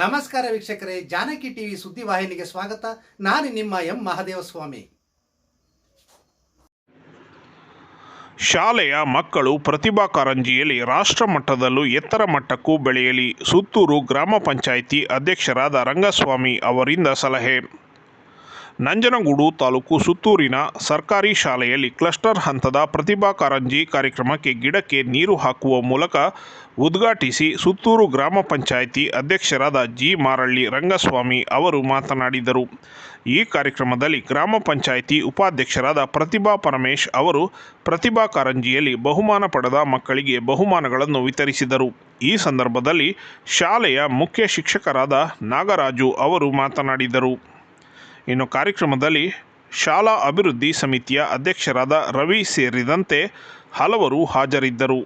ನಮಸ್ಕಾರ ವೀಕ್ಷಕರೇ, ಜಾನಕಿ ಟಿವಿ ಸುದ್ದಿವಾಹಿನಿಗೆ ಸ್ವಾಗತ. ನಾನು ನಿಮ್ಮ ಎಂ ಮಹದೇವಸ್ವಾಮಿ. ಶಾಲೆಯ ಮಕ್ಕಳು ಪ್ರತಿಭಾ ಕಾರಂಜಿಯಲ್ಲಿ ರಾಷ್ಟ್ರ ಮಟ್ಟದಲ್ಲೂ ಎತ್ತರ ಮಟ್ಟಕ್ಕೂ ಬೆಳೆಯಲಿ. ಸುತ್ತೂರು ಗ್ರಾಮ ಪಂಚಾಯಿತಿ ಅಧ್ಯಕ್ಷರಾದ ರಂಗಸ್ವಾಮಿ ಅವರಿಂದ ಸಲಹೆ. ನಂಜನಗೂಡು ತಾಲೂಕು ಸುತ್ತೂರಿನ ಸರ್ಕಾರಿ ಶಾಲೆಯಲ್ಲಿ ಕ್ಲಸ್ಟರ್ ಹಂತದ ಪ್ರತಿಭಾ ಕಾರಂಜಿ ಕಾರ್ಯಕ್ರಮಕ್ಕೆ ಗಿಡಕ್ಕೆ ನೀರು ಹಾಕುವ ಮೂಲಕ ಉದ್ಘಾಟಿಸಿ ಸುತ್ತೂರು ಗ್ರಾಮ ಪಂಚಾಯಿತಿ ಅಧ್ಯಕ್ಷರಾದ ಜಿ ಮಾರಳ್ಳಿ ರಂಗಸ್ವಾಮಿ ಅವರು ಮಾತನಾಡಿದರು. ಈ ಕಾರ್ಯಕ್ರಮದಲ್ಲಿ ಗ್ರಾಮ ಪಂಚಾಯಿತಿ ಉಪಾಧ್ಯಕ್ಷರಾದ ಪ್ರತಿಭಾ ಪರಮೇಶ್ ಅವರು ಪ್ರತಿಭಾ ಕಾರಂಜಿಯಲ್ಲಿ ಬಹುಮಾನ ಪಡೆದ ಮಕ್ಕಳಿಗೆ ಬಹುಮಾನಗಳನ್ನು ವಿತರಿಸಿದರು. ಈ ಸಂದರ್ಭದಲ್ಲಿ ಶಾಲೆಯ ಮುಖ್ಯ ಶಿಕ್ಷಕರಾದ ನಾಗರಾಜು ಅವರು ಮಾತನಾಡಿದರು. ಇನ್ನು ಕಾರ್ಯಕ್ರಮದಲ್ಲಿ ಶಾಲಾ ಅಭಿವೃದ್ಧಿ ಸಮಿತಿಯ ಅಧ್ಯಕ್ಷರಾದ ರವಿ ಸೇರಿದಂತೆ ಹಲವರು ಹಾಜರಿದ್ದರು.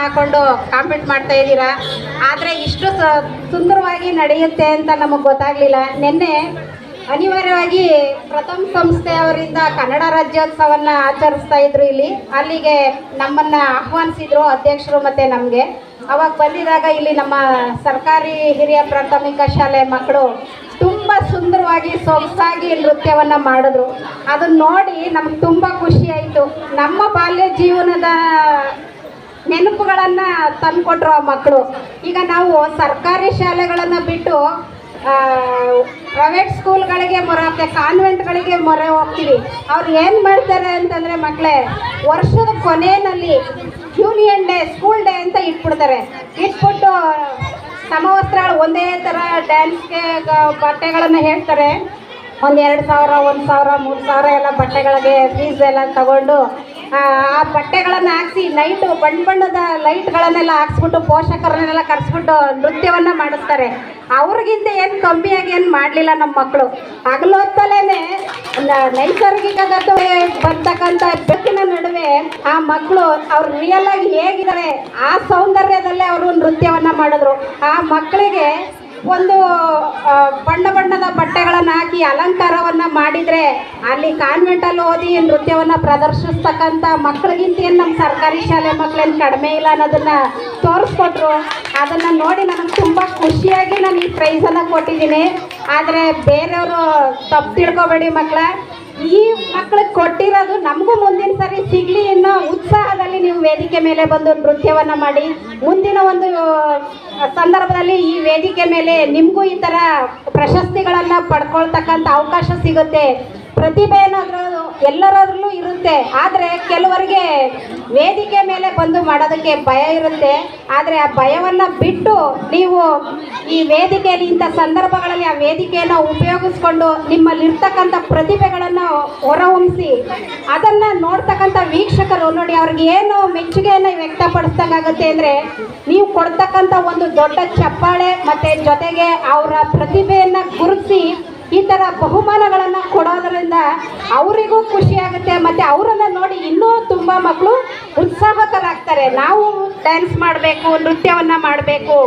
ಹಾಕೊಂಡು ಕಾಂಪೀಟ್ ಮಾಡ್ತಾ ಇದ್ದೀರಾ? ಆದರೆ ಇಷ್ಟು ಸುಂದರವಾಗಿ ನಡೆಯುತ್ತೆ ಅಂತ ನಮಗೆ ಗೊತ್ತಾಗಲಿಲ್ಲ. ನಿನ್ನೆ ಅನಿವಾರ್ಯವಾಗಿ ಪ್ರಥಮ ಸಂಸ್ಥೆಯವರಿಂದ ಕನ್ನಡ ರಾಜ್ಯೋತ್ಸವವನ್ನು ಆಚರಿಸ್ತಾ ಇದ್ರು ಇಲ್ಲಿ. ಅಲ್ಲಿಗೆ ನಮ್ಮನ್ನು ಆಹ್ವಾನಿಸಿದ್ರು ಅಧ್ಯಕ್ಷರು ಮತ್ತು ನಮಗೆ. ಅವಾಗ ಬಂದಿದಾಗ ಇಲ್ಲಿ ನಮ್ಮ ಸರ್ಕಾರಿ ಹಿರಿಯ ಪ್ರಾಥಮಿಕ ಶಾಲೆ ಮಕ್ಕಳು ತುಂಬ ಸುಂದರವಾಗಿ ಸೊಗಸಾಗಿ ನೃತ್ಯವನ್ನು ಮಾಡಿದ್ರು. ಅದನ್ನು ನೋಡಿ ನಮ್ಗೆ ತುಂಬ ಖುಷಿಯಾಯಿತು ನಮ್ಮ ಬಾಲ್ಯ ಜೀವನದ ನೆನಪುಗಳನ್ನು ತಂದ್ಕೊಟ್ರು ಆ ಮಕ್ಕಳು. ಈಗ ನಾವು ಸರ್ಕಾರಿ ಶಾಲೆಗಳನ್ನು ಬಿಟ್ಟು ಪ್ರೈವೇಟ್ ಸ್ಕೂಲ್ಗಳಿಗೆ ಮೊರೆ ಹೋಗ್ತೇವೆ ಕಾನ್ವೆಂಟ್ಗಳಿಗೆ ಮೊರೆ ಹೋಗ್ತೀವಿ. ಅವ್ರು ಏನು ಮಾಡ್ತಾರೆ ಅಂತಂದರೆ ಮಕ್ಕಳೇ ವರ್ಷದ ಕೊನೆಯಲ್ಲಿ ಯೂನಿಯನ್ ಡೇ ಸ್ಕೂಲ್ ಡೇ ಅಂತ ಇಟ್ಬಿಡ್ತಾರೆ. ಇಟ್ಬಿಟ್ಟು, ಸಮವಸ್ತ್ರಗಳು ಒಂದೇ ಥರ ಡ್ಯಾನ್ಸ್ಗೆ ಬಟ್ಟೆಗಳನ್ನು ಹೇಳ್ತಾರೆ. ಒಂದು ಎರಡು ಸಾವಿರ, ಒಂದು ಸಾವಿರ, ಮೂರು ಸಾವಿರ ಎಲ್ಲ ಬಟ್ಟೆಗಳಿಗೆ ಫೀಸ್ ಎಲ್ಲ ತಗೊಂಡು ಆ ಬಟ್ಟೆಗಳನ್ನ ಹಾಕ್ಸಿ ಲೈಟು ಬಣ್ಣ ಬಣ್ಣದ ಲೈಟ್ಗಳನ್ನೆಲ್ಲ ಹಾಕ್ಸ್ಬಿಟ್ಟು, ಪೋಷಕರನ್ನೆಲ್ಲ ಕರೆಸ್ಬಿಟ್ಟು ನೃತ್ಯವನ್ನು ಮಾಡಿಸ್ತಾರೆ. ಅವ್ರಿಗಿಂತ ಏನು ಕಮ್ಮಿಯಾಗಿ ಏನು ಮಾಡಲಿಲ್ಲ ನಮ್ಮ ಮಕ್ಕಳು ಹಗಲು ಹೊತ್ತಲೇ ನೈಸರ್ಗಿಕದತ್ತು ಬರ್ತಕ್ಕಂಥ ಬೆಕ್ಕಿನ ನಡುವೆ ಆ ಮಕ್ಕಳು ಅವ್ರು ರಿಯಲ್ ಆಗಿ ಹೇಗಿದ್ದಾರೆ ಆ ಸೌಂದರ್ಯದಲ್ಲೇ ಅವರು ನೃತ್ಯವನ್ನು ಮಾಡಿದ್ರು. ಆ ಮಕ್ಕಳಿಗೆ ಒಂದು ಬಣ್ಣ ಬಣ್ಣದ ಬಟ್ಟೆಗಳನ್ನು ಹಾಕಿ ಅಲಂಕಾರವನ್ನು ಮಾಡಿದರೆ ಅಲ್ಲಿ ಕಾನ್ವೆಂಟಲ್ಲಿ ಓದಿ ನೃತ್ಯವನ್ನು ಪ್ರದರ್ಶಿಸ್ತಕ್ಕಂಥ ಮಕ್ಕಳಿಗಿಂತ ಏನು ನಮ್ಮ ಸರ್ಕಾರಿ ಶಾಲೆ ಮಕ್ಕಳೇನು ಕಡಿಮೆ ಇಲ್ಲ ಅನ್ನೋದನ್ನು ತೋರಿಸ್ಕೊಟ್ರು. ಅದನ್ನು ನೋಡಿ ನನಗೆ ತುಂಬ ಖುಷಿಯಾಗಿ ನಾನು ಈ ಪ್ರೈಸನ್ನು ಕೊಟ್ಟಿದ್ದೀನಿ. ಆದರೆ ಬೇರೆಯವರು ತಪ್ಪು ತಿಳ್ಕೊಬೇಡಿ ಮಕ್ಕಳ ಈ ಮಕ್ಕಳಿಗೆ ಕೊಟ್ಟಿರೋದು ನಮಗೂ ಮುಂದಿನ ಸರಿ ಸಿಗಲಿ ಅನ್ನೋ ಉತ್ಸಾಹದಲ್ಲಿ ನೀವು ವೇದಿಕೆ ಮೇಲೆ ಬಂದು ನೃತ್ಯವನ್ನು ಮಾಡಿ. ಮುಂದಿನ ಒಂದು ಸಂದರ್ಭದಲ್ಲಿ ಈ ವೇದಿಕೆ ಮೇಲೆ ನಿಮಗೂ ಈ ಥರ ಪ್ರಶಸ್ತಿಗಳನ್ನು ಪಡ್ಕೊಳ್ತಕ್ಕಂಥ ಅವಕಾಶ ಸಿಗುತ್ತೆ. ಪ್ರತಿಭೆ ಅನ್ನೋದ್ರೂ ಎಲ್ಲರಲ್ಲೂ ಇರುತ್ತೆ. ಆದರೆ ಕೆಲವರಿಗೆ ವೇದಿಕೆ ಮೇಲೆ ಬಂದು ಮಾಡೋದಕ್ಕೆ ಭಯ ಇರುತ್ತೆ. ಆದರೆ ಆ ಭಯವನ್ನು ಬಿಟ್ಟು ನೀವು ಈ ವೇದಿಕೆಯಲ್ಲಿ, ಇಂಥ ಸಂದರ್ಭಗಳಲ್ಲಿ ಆ ವೇದಿಕೆಯನ್ನು ಉಪಯೋಗಿಸ್ಕೊಂಡು ನಿಮ್ಮಲ್ಲಿರ್ತಕ್ಕಂಥ ಪ್ರತಿಭೆಗಳನ್ನು ಹೊರಹೊಮ್ಮಿಸಿ ಅದನ್ನು ನೋಡ್ತಕ್ಕಂಥ ವೀಕ್ಷಕರು ನೋಡಿ ಅವ್ರಿಗೆ ಏನು ಮೆಚ್ಚುಗೆಯನ್ನು ವ್ಯಕ್ತಪಡಿಸ್ದಂಗಾಗುತ್ತೆ ಅಂದರೆ ನೀವು ಕೊಡ್ತಕ್ಕಂಥ ಒಂದು ದೊಡ್ಡ ಚಪ್ಪಾಳೆ ಮತ್ತು ಜೊತೆಗೆ ಅವರ ಪ್ರತಿಭೆಯನ್ನು ಗುರುತಿಸಿ ಈ ಥರ ಬಹುಮಾನಗಳನ್ನು ಕೊಡೋದರಿಂದ ಅವರಿಗೂ ಖುಷಿ ಆಗುತ್ತೆ, ಮತ್ತು ಅವರನ್ನು ನೋಡಿ ಇನ್ನೂ ತುಂಬ ಮಕ್ಕಳು ಉತ್ಸಾಹಕರಾಗ್ತಾರೆ. ನಾವು ಡ್ಯಾನ್ಸ್ ಮಾಡಬೇಕು, ನೃತ್ಯವನ್ನು ಮಾಡಬೇಕು,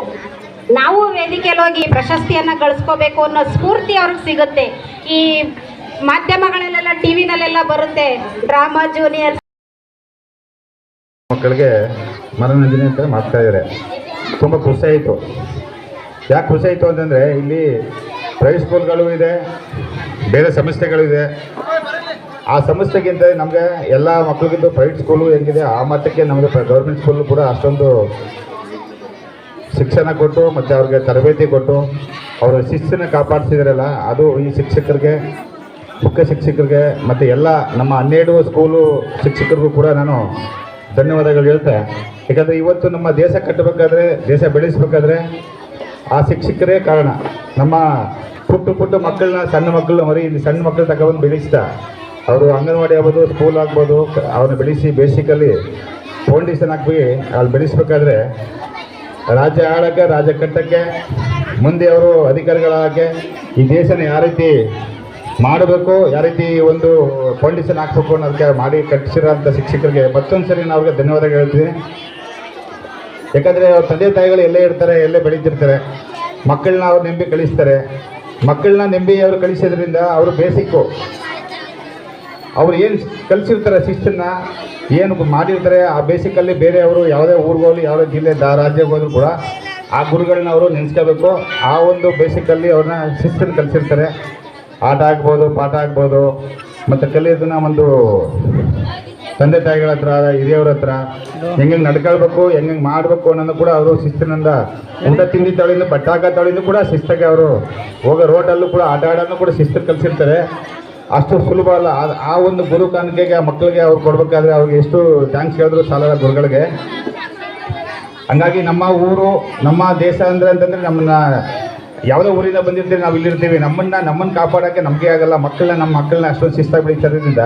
ನಾವು ವೇದಿಕೆಯಲ್ಲಿ ಹೋಗಿ ಪ್ರಶಸ್ತಿಯನ್ನು ಗಳಿಸ್ಕೋಬೇಕು ಅನ್ನೋ ಸ್ಫೂರ್ತಿ ಅವ್ರಿಗೆ ಸಿಗುತ್ತೆ. ಈ ಮಾಧ್ಯಮಗಳಲ್ಲೆಲ್ಲ ಟಿ ವಿನಲ್ಲೆಲ್ಲ ಬರುತ್ತೆ, ಡ್ರಾಮಾ ಜೂನಿಯರ್ ಮಕ್ಕಳಿಗೆ ಮನೋರಂಜನೆ ಅಂತ ಮಾಡ್ತಾ ಇದ್ದಾರೆ. ತುಂಬ ಖುಷಿ ಆಯಿತು. ಯಾಕೆ ಖುಷಿ ಆಯಿತು ಅಂತಂದರೆ ಇಲ್ಲಿ ಪ್ರೈವೇಟ್ ಸ್ಕೂಲ್ಗಳು ಇದೆ, ಬೇರೆ ಸಂಸ್ಥೆಗಳು ಇದೆ. ಆ ಸಂಸ್ಥೆಗಿಂತ ನಮಗೆ ಎಲ್ಲ ಮಕ್ಕಳಿಗಿಂತ ಪ್ರೈವೇಟ್ ಸ್ಕೂಲು ಹೆಂಗಿದೆ, ಆ ಮಟ್ಟಕ್ಕೆ ನಮಗೆ ಗೌರ್ಮೆಂಟ್ ಸ್ಕೂಲು ಕೂಡ ಅಷ್ಟೊಂದು ಶಿಕ್ಷಣ ಕೊಟ್ಟು, ಮತ್ತು ಅವ್ರಿಗೆ ತರಬೇತಿ ಕೊಟ್ಟು, ಅವರ ಶಿಸ್ತಿನ ಕಾಪಾಡಿಸಿದ್ರಲ್ಲ, ಅದು ಈ ಶಿಕ್ಷಕರಿಗೆ, ಮುಖ್ಯ ಶಿಕ್ಷಕರಿಗೆ, ಮತ್ತು ಎಲ್ಲ ನಮ್ಮ ಹನ್ನೆರಡು ಸ್ಕೂಲು ಶಿಕ್ಷಕರಿಗೂ ಕೂಡ ನಾನು ಧನ್ಯವಾದಗಳು ಹೇಳ್ತೆ. ಯಾಕಂದರೆ ಇವತ್ತು ನಮ್ಮ ದೇಶ ಕಟ್ಟಬೇಕಾದ್ರೆ, ದೇಶ ಬೆಳೆಸಬೇಕಾದ್ರೆ ಆ ಶಿಕ್ಷಕರೇ ಕಾರಣ. ನಮ್ಮ ಪುಟ್ಟ ಪುಟ್ಟ ಮಕ್ಕಳನ್ನ, ಸಣ್ಣ ಮಕ್ಕಳನ್ನ ಮರಿ ಇಲ್ಲಿ ಸಣ್ಣ ಮಕ್ಕಳು ತಗೊಬಂದು ಬೆಳೆಸ್ತಾ ಅವರು ಅಂಗನವಾಡಿ ಆಗ್ಬೋದು ಸ್ಕೂಲ್ ಆಗ್ಬೋದು, ಅವ್ರನ್ನ ಬೆಳೆಸಿ ಬೇಸಿಕಲ್ಲಿ ಫೌಂಡೇಶನ್ ಹಾಕಿ ಅಲ್ಲಿ ಬೆಳೆಸ್ಬೇಕಾದ್ರೆ ರಾಜ್ಯ ಆಳಕ್ಕೆ, ರಾಜ್ಯ ಕಟ್ಟಕ್ಕೆ, ಮುಂದೆ ಅವರು ಅಧಿಕಾರಿಗಳಾಗಕ್ಕೆ ಈ ದೇಶನ ಯಾವ ರೀತಿ ಮಾಡಬೇಕು, ಯಾವ ರೀತಿ ಒಂದು ಫೌಂಡೇಶನ್ ಹಾಕ್ಬೇಕು ಅನ್ನೋದಕ್ಕೆ ಮಾಡಿ ಕಟ್ಟಿಸಿರೋಂಥ ಶಿಕ್ಷಕರಿಗೆ ಮತ್ತೊಂದು ಸರಿ ನಾನು ಅವ್ರಿಗೆ ಧನ್ಯವಾದ ಹೇಳ್ತೀನಿ. ಯಾಕಂದರೆ ಅವ್ರ ತಂದೆ ತಾಯಿಗಳು ಎಲ್ಲೇ ಇರ್ತಾರೆ, ಎಲ್ಲೇ ಬೆಳೀತಿರ್ತಾರೆ ಮಕ್ಕಳನ್ನ ಅವ್ರು ನೆಂಬಿ ಕಳಿಸ್ತಾರೆ. ಮಕ್ಕಳನ್ನ ನೆಂಬಿ ಅವರು ಕಳಿಸೋದ್ರಿಂದ ಅವರು ಬೇಸಿಕ್ಕು. ಅವ್ರು ಏನು ಕಲಿಸಿರ್ತಾರೆ ಶಿಸ್ತನ್ನ ಏನು ಮಾಡಿರ್ತಾರೆ, ಆ ಬೇಸಿಕಲ್ಲಿ ಬೇರೆಯವರು ಯಾವುದೇ ಊರಿಗೋಗ್ಲಿ, ಯಾವುದೇ ಜಿಲ್ಲೆ, ದ, ರಾಜ್ಯಕ್ಕೆ ಹೋದ್ರು ಕೂಡ ಆ ಗುರುಗಳನ್ನ ಅವರು ನೆನೆಸ್ಕೋಬೇಕು. ಆ ಒಂದು ಬೇಸಿಕಲ್ಲಿ ಅವ್ರನ್ನ ಶಿಸ್ತನ್ನು ಕಲಿಸಿರ್ತಾರೆ. ಆಟ ಆಗ್ಬೋದು, ಪಾಠ ಆಗ್ಬೋದು, ಮತ್ತು ಕಲಿಯೋದನ್ನ ಒಂದು ತಂದೆ ತಾಯಿಗಳ ಹತ್ರ, ಹಿರಿಯವ್ರ ಹತ್ರ ಹೆಂಗೆ ನಡ್ಕೊಳ್ಬೇಕು ಹೆಂಗೆ ಮಾಡಬೇಕು ಅನ್ನೋದು ಕೂಡ ಅವರು ಶಿಸ್ತಿನಿಂದ ಊಟ ತಿಂಡಿ ತಳಿಂದ ಬಟ್ಟೆ ಕೂಡ ಶಿಸ್ತಾಗೆ ಅವರು ಹೋಗೋ ರೋಡಲ್ಲೂ ಕೂಡ ಆಟ ಆಡೋದು ಕೂಡ ಶಿಸ್ತು ಕಲಿಸಿರ್ತಾರೆ. ಅಷ್ಟು ಸುಲಭ ಅಲ್ಲ. ಆ- ಆ ಒಂದು ಗುರು ಕಾಣಿಕೆಗೆ, ಆ ಮಕ್ಕಳಿಗೆ ಅವ್ರು ಕೊಡಬೇಕಾದ್ರೆ ಅವ್ರಿಗೆ ಎಷ್ಟು ಥ್ಯಾಂಕ್ಸ್ ಹೇಳಿದ್ರು ಸಾಲದ ಗುರುಗಳಿಗೆ. ಹಂಗಾಗಿ ನಮ್ಮ ಊರು, ನಮ್ಮ ದೇಶ ಅಂದರೆ ಅಂತಂದರೆ ನಮ್ಮನ್ನ ಯಾವುದೋ ಊರಿಂದ ಬಂದಿರ್ತೀವಿ ನಾವು ಇಲ್ಲಿರ್ತೀವಿ ನಮ್ಮನ್ನ, ನಮ್ಮನ್ನು ಕಾಪಾಡೋಕ್ಕೆ ನಮಗೆ ಆಗಲ್ಲ. ಮಕ್ಕಳನ್ನ, ನಮ್ಮ ಮಕ್ಕಳನ್ನ ಅಷ್ಟೊಂದು ಶಿಸ್ತಾಗಿ ಬೆಳೀತಿರೋದ್ರಿಂದ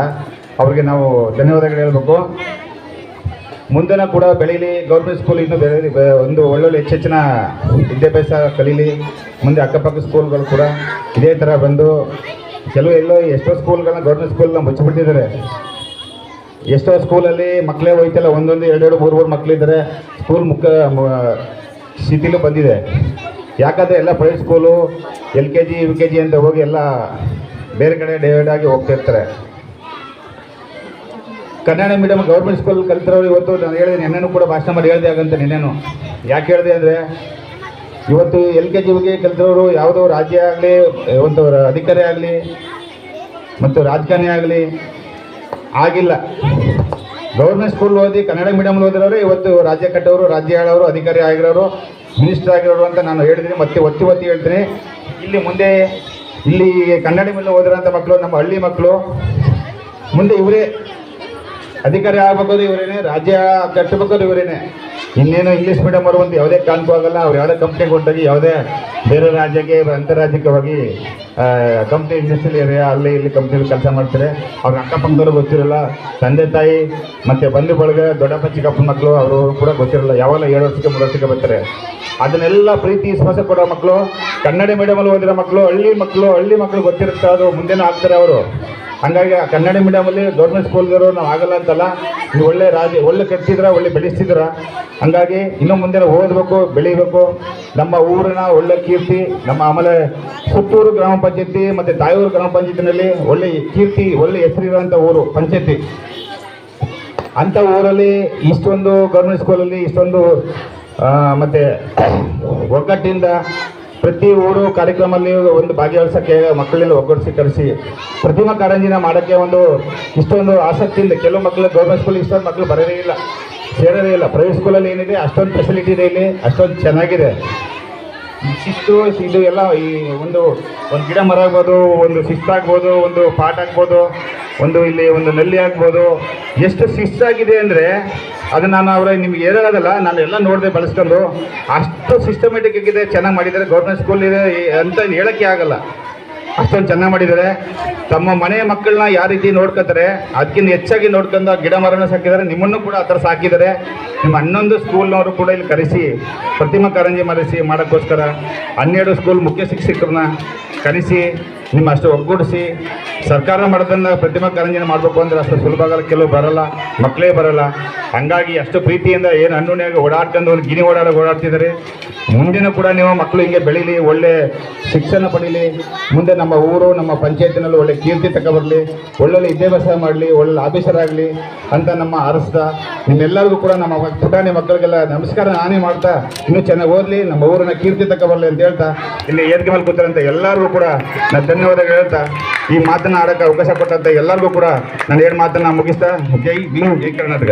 ಅವ್ರಿಗೆ ನಾವು ಧನ್ಯವಾದಗಳು ಹೇಳ್ಬೇಕು. ಮುಂದೆನೂ ಕೂಡ ಬೆಳೀಲಿ, ಗೌರ್ಮೆಂಟ್ ಸ್ಕೂಲ್ ಇನ್ನು ಬೆಳೀಲಿ ಒಂದು ಒಳ್ಳೊಳ್ಳೆ ಹೆಚ್ಚೆಚ್ಚಿನ ವಿದ್ಯಾಭ್ಯಾಸ ಕಲೀಲಿ. ಮುಂದೆ ಅಕ್ಕಪಕ್ಕ ಸ್ಕೂಲ್ಗಳು ಕೂಡ ಇದೇ ಥರ ಬಂದು ಕೆಲವು ಎಲ್ಲೋ ಎಷ್ಟೋ ಸ್ಕೂಲ್ಗಳನ್ನ ಗೌರ್ಮೆಂಟ್ ಸ್ಕೂಲ್ನ ಮುಚ್ಚಿಬಿಟ್ಟಿದ್ದಾರೆ. ಎಷ್ಟೋ ಸ್ಕೂಲಲ್ಲಿ ಮಕ್ಕಳೇ ಹೋಯ್ತಲ್ಲ, ಒಂದೊಂದು, ಎರಡೆರಡು, ಮೂರು ಮೂರು ಮಕ್ಕಳಿದ್ದಾರೆ ಸ್ಕೂಲ್ ಮುಖ ಸ್ಥಿತಿಲೂ ಬಂದಿದೆ. ಯಾಕಂದರೆ ಎಲ್ಲ private school L K G, U K G ಅಂತ ಹೋಗಿ ಎಲ್ಲ ಬೇರೆ ಕಡೆ ಡೈವರ್ಟ್ ಆಗಿ ಹೋಗ್ತಾ ಇರ್ತಾರೆ. ಕನ್ನಡ ಮೀಡಿಯಂ ಗೌರ್ಮೆಂಟ್ ಸ್ಕೂಲ್ ಕಲಿತಿರೋರು ಇವತ್ತು ನಾನು ಹೇಳಿದೆ ನಿನ್ನೆನೂ ಕೂಡ ಭಾಷಣ ಮಾಡಿ ಹೇಳಿದೆ ಹಾಗಂತ ನಿನ್ನೆನು ಯಾಕೆ ಹೇಳಿದೆ ಅಂದರೆ, ಇವತ್ತು ಎಲ್ ಕೆ ಜಿ ಗೆ ಕಲಿತಿರೋರು ಯಾವುದೋ ರಾಜ್ಯ ಆಗಲಿ, ಒಂದು ಅಧಿಕಾರಿ ಆಗಲಿ, ಮತ್ತು ರಾಜಕಾರಣಿ ಆಗಲಿ, ಆಗಿಲ್ಲ. ಗೌರ್ಮೆಂಟ್ ಸ್ಕೂಲ್ ಓದಿ, ಕನ್ನಡ ಮೀಡಿಯಂ ಓದಿರೋರು ಇವತ್ತು ರಾಜ್ಯ ಕಟ್ಟೋರು, ರಾಜ್ಯ ಆಳೋರು ಅಧಿಕಾರಿ ಆಗಿರೋರು ಮಿನಿಸ್ಟರ್ ಆಗಿರೋರು ಅಂತ ನಾನು ಹೇಳಿದ್ದೀನಿ ಮತ್ತೆ ಒತ್ತಿ ಒತ್ತಿ ಹೇಳ್ತೀನಿ. ಇಲ್ಲಿ ಮುಂದೆ, ಇಲ್ಲಿ ಕನ್ನಡ ಮೀಡಿಯಂ ಓದಿರೋಂಥ ಮಕ್ಕಳು, ನಮ್ಮ ಹಳ್ಳಿ ಮಕ್ಕಳು, ಮುಂದೆ ಇವರೇ ಅಧಿಕಾರಿ ಆಗ್ಬೇಕಾದ್ರೆ ಇವರೇನೆ, ರಾಜ್ಯ ಕಟ್ಟಬೇಕಾದ್ರೆ ಇವರೇನೆ. ಇನ್ನೇನು ಇಂಗ್ಲೀಷ್ ಮೀಡಿಯಂ ಅವರು ಒಂದು ಯಾವುದೇ ಕಾರಣಕ್ಕೂ ಆಗಲ್ಲ, ಅವ್ರು ಯಾವುದೇ ಕಂಪ್ನಿಗೆ ಹೊಂಟಾಗಿ ಯಾವುದೇ ಬೇರೆ ರಾಜ್ಯಕ್ಕೆ ಅಂತಾರಾಜ್ಯಕ್ಕೆ ಹೋಗಿ ಕಂಪ್ನಿ ಇಂಡಸ್ಟ್ರಿಯಲ್ ಏರಿಯಾ ಅಲ್ಲಿ ಇಲ್ಲಿ ಕಂಪ್ನಿಲಿ ಕೆಲಸ ಮಾಡ್ತಾರೆ. ಅವ್ರ ಅಕ್ಕಪಕ್ಕದವ್ರು ಗೊತ್ತಿರಲ್ಲ, ತಂದೆ ತಾಯಿ, ಮತ್ತು ಬಂಧು ಬಳಗ, ದೊಡ್ಡಪ್ಪ ಚಿಕ್ಕಪ್ಪನ ಮಕ್ಕಳು ಅವರು ಕೂಡ ಗೊತ್ತಿರಲ್ಲ ಯಾವಾಗ ಏಳು ವರ್ಷಕ್ಕೆ, ಮೂರು ವರ್ಷಕ್ಕೆ ಬರ್ತಾರೆ. ಅದನ್ನೆಲ್ಲ ಪ್ರೀತಿ, ವಿಶ್ವಾಸ ಕೊಡೋ ಮಕ್ಕಳು ಕನ್ನಡ ಮೀಡಿಯಮಲ್ಲಿ ಓದಿರೋ ಮಕ್ಕಳು ಹಳ್ಳಿ ಮಕ್ಕಳು ಹಳ್ಳಿ ಮಕ್ಕಳು ಗೊತ್ತಿರುತ್ತೆ, ಅದು ಮುಂದೆನೂ ಆಗ್ತಾರೆ ಅವರು. ಹಂಗಾಗಿ ಆ ಕನ್ನಡ ಮೀಡಿಯಮಲ್ಲಿ ಗೌರ್ಮೆಂಟ್ ಸ್ಕೂಲ್ಗರು ನಾವು ಆಗಲ್ಲ ಅಂತಲ್ಲ, ನೀವು ಒಳ್ಳೆ ರಾಜ, ಒಳ್ಳೆ ಕಟ್ಟಿದ್ರ, ಒಳ್ಳೆ ಬೆಳೆಸ್ತಿದ್ರ. ಹಂಗಾಗಿ ಇನ್ನು ಮುಂದೆ ಓದಬೇಕು, ಬೆಳಿಬೇಕು. ನಮ್ಮ ಊರಿನ ಒಳ್ಳೆ ಕೀರ್ತಿ, ನಮ್ಮ ಆಮೇಲೆ ಸುತ್ತೂರು ಗ್ರಾಮ ಪಂಚಾಯತಿ ಮತ್ತು ತಾಯೂರು ಗ್ರಾಮ ಪಂಚಾಯತಿನಲ್ಲಿ ಒಳ್ಳೆ ಕೀರ್ತಿ, ಒಳ್ಳೆ ಹೆಸರಿರುವಂಥ ಊರು, ಪಂಚಾಯತಿ. ಅಂಥ ಊರಲ್ಲಿ ಇಷ್ಟೊಂದು ಗೌರ್ಮೆಂಟ್ ಸ್ಕೂಲಲ್ಲಿ ಇಷ್ಟೊಂದು ಮತ್ತು ಒಗ್ಗಟ್ಟಿಂದ ಪ್ರತಿ ಊರು ಕಾರ್ಯಕ್ರಮದಲ್ಲಿ ಒಂದು ಭಾಗವಹಿಸೋಕ್ಕೆ ಮಕ್ಕಳನ್ನ ಒಗ್ಗೂಡಿಸಿ ಕರೆಸಿ ಪ್ರತಿಮಾ ಕಾರಂಜಿನ ಮಾಡೋಕ್ಕೆ ಒಂದು ಇಷ್ಟೊಂದು ಆಸಕ್ತಿ ಇಲ್ಲ. ಕೆಲವು ಮಕ್ಕಳು ಗೌರ್ಮೆಂಟ್ ಸ್ಕೂಲ್ ಇಷ್ಟೊಂದು ಮಕ್ಕಳು ಬರೋದೇ ಇಲ್ಲ, ಸೇರೋದೇ ಇಲ್ಲ. ಪ್ರೈವೇಟ್ ಸ್ಕೂಲಲ್ಲಿ ಏನಿದೆ, ಅಷ್ಟೊಂದು ಫೆಸಿಲಿಟಿ ಇದೆ ಇಲ್ಲಿ, ಅಷ್ಟೊಂದು ಚೆನ್ನಾಗಿದೆ. ಶಿಸ್ತು, ಇದು ಎಲ್ಲ ಈ ಒಂದು ಒಂದು ಗಿಡ ಮರ ಆಗ್ಬೋದು, ಒಂದು ಶಿಸ್ತಾಗ್ಬೋದು ಒಂದು ಪಾಠ ಆಗ್ಬೋದು. ಒಂದು ಇಲ್ಲಿ ಒಂದು ನಲ್ಲಿ ಆಗ್ಬೋದು. ಎಷ್ಟು ಶಿಸ್ತಾಗಿದೆ ಅಂದರೆ ಅದು ನಾನು ಅವರ ನಿಮಗೆ ಹೇಳೋದಲ್ಲ, ನಾನು ಎಲ್ಲ ನೋಡಿದೆ ಬಳಸ್ಕೊಂಡು. ಅಷ್ಟು ಸಿಸ್ಟಮೆಟಿಕ್ ಆಗಿದೆ, ಚೆನ್ನಾಗಿ ಮಾಡಿದ್ದಾರೆ. ಗೌರ್ಮೆಂಟ್ ಸ್ಕೂಲ್ ಇದೆ ಅಂತ ಹೇಳೋಕ್ಕೆ ಆಗಲ್ಲ. ಅಷ್ಟೊಂದು ಚೆನ್ನಾಗಿ ಮಾಡಿದ್ದಾರೆ. ತಮ್ಮ ಮನೆ ಮಕ್ಕಳನ್ನ ಯಾವ ರೀತಿ ನೋಡ್ಕೋತಾರೆ ಅದಕ್ಕಿಂತ ಹೆಚ್ಚಾಗಿ ನೋಡ್ಕೊಂಡು ಗಿಡ ಮರನ ಸಾಕಿದ್ದಾರೆ. ನಿಮ್ಮನ್ನು ಕೂಡ ಆ ಥರ ಸಾಕಿದ್ದಾರೆ. ನಿಮ್ಮ ಹನ್ನೊಂದು ಸ್ಕೂಲ್ನವರು ಕೂಡ ಇಲ್ಲಿ ಕರೆಸಿ, ಪ್ರತಿಮಾ ಕಾರಂಜಿ ಮಾಡಿಸಿ, ಮಾಡೋಕ್ಕೋಸ್ಕರ ಹನ್ನೆರಡು ಸ್ಕೂಲ್ ಮುಖ್ಯ ಶಿಕ್ಷಕರನ್ನ ಕರೆಸಿ ನಿಮ್ಮ ಅಷ್ಟು ಒಗ್ಗೂಡಿಸಿ ಸರ್ಕಾರ ಮಾಡೋದನ್ನ ಪ್ರತಿಮಾ ಕಾರಂಜಿನ ಮಾಡಬೇಕು ಅಂದ್ರೆ ಅಷ್ಟು ಸುಲಭ ಆಗಲ್ಲ, ಕೆಲವು ಬರಲ್ಲ, ಮಕ್ಕಳೇ ಬರಲ್ಲ. ಹಂಗಾಗಿ ಅಷ್ಟು ಪ್ರೀತಿಯಿಂದ ಏನು ಅನ್ನುಣಿಯಾಗಿ ಓಡಾಡ್ಕೊಂಡು ಒಂದು ಗಿನಿ ಓಡಾಡ ಓಡಾಡ್ತಿದ್ದಾರೆ. ಮುಂದಿನ ಕೂಡ ನೀವು ಮಕ್ಕಳು ಹಿಂಗೆ ಬೆಳೀಲಿ, ಒಳ್ಳೆ ಶಿಕ್ಷಣ ಪಡೀಲಿ. ಮುಂದೆ ನಮ್ಮ ಊರು, ನಮ್ಮ ಪಂಚಾಯತಿನಲ್ಲಿ ಒಳ್ಳೆ ಕೀರ್ತಿ ತಗೊಬರಲಿ ಒಳ್ಳೊಳ್ಳೆ ವಿದ್ಯಾಭ್ಯಾಸ ಮಾಡಲಿ ಒಳ್ಳೆ ಆಫೀಸರ್ ಆಗಲಿ ಅಂತ ನಮ್ಮ ಆರಿಸ್ತಾ ನಿಮ್ಮೆಲ್ಲರಿಗೂ ಕೂಡ ನಮ್ಮ ಪುಟಾಣಿ ಮಕ್ಕಳಿಗೆಲ್ಲ ನಮಸ್ಕಾರ ನಾನೇ ಮಾಡ್ತಾ, ಇನ್ನೂ ಚೆನ್ನಾಗಿ ಓದಲಿ, ನಮ್ಮ ಊರನ್ನ ಕೀರ್ತಿ ತಗೊಬರಲಿ ಅಂತ ಹೇಳ್ತಾ, ಇಲ್ಲಿ ಏರ್ಗೆ ಮೇಲೆ ಕೂತಾರಂತ ಎಲ್ಲರಿಗೂ ಕೂಡ ನಾನು ಧನ್ಯವಾದಗಳು ಹೇಳ್ತಾ. ಈ ಮಾತನ್ನ ಆಡಕ್ಕೆ ಅವಕಾಶ ಕೊಟ್ಟಂತ ಎಲ್ಲರಿಗೂ ಕೂಡ ನಾನು ಏನು ಮಾತನ್ನ ಮುಗಿಸ್ತಾ. ಜೈ ಜೈ ಕರ್ನಾಟಕ.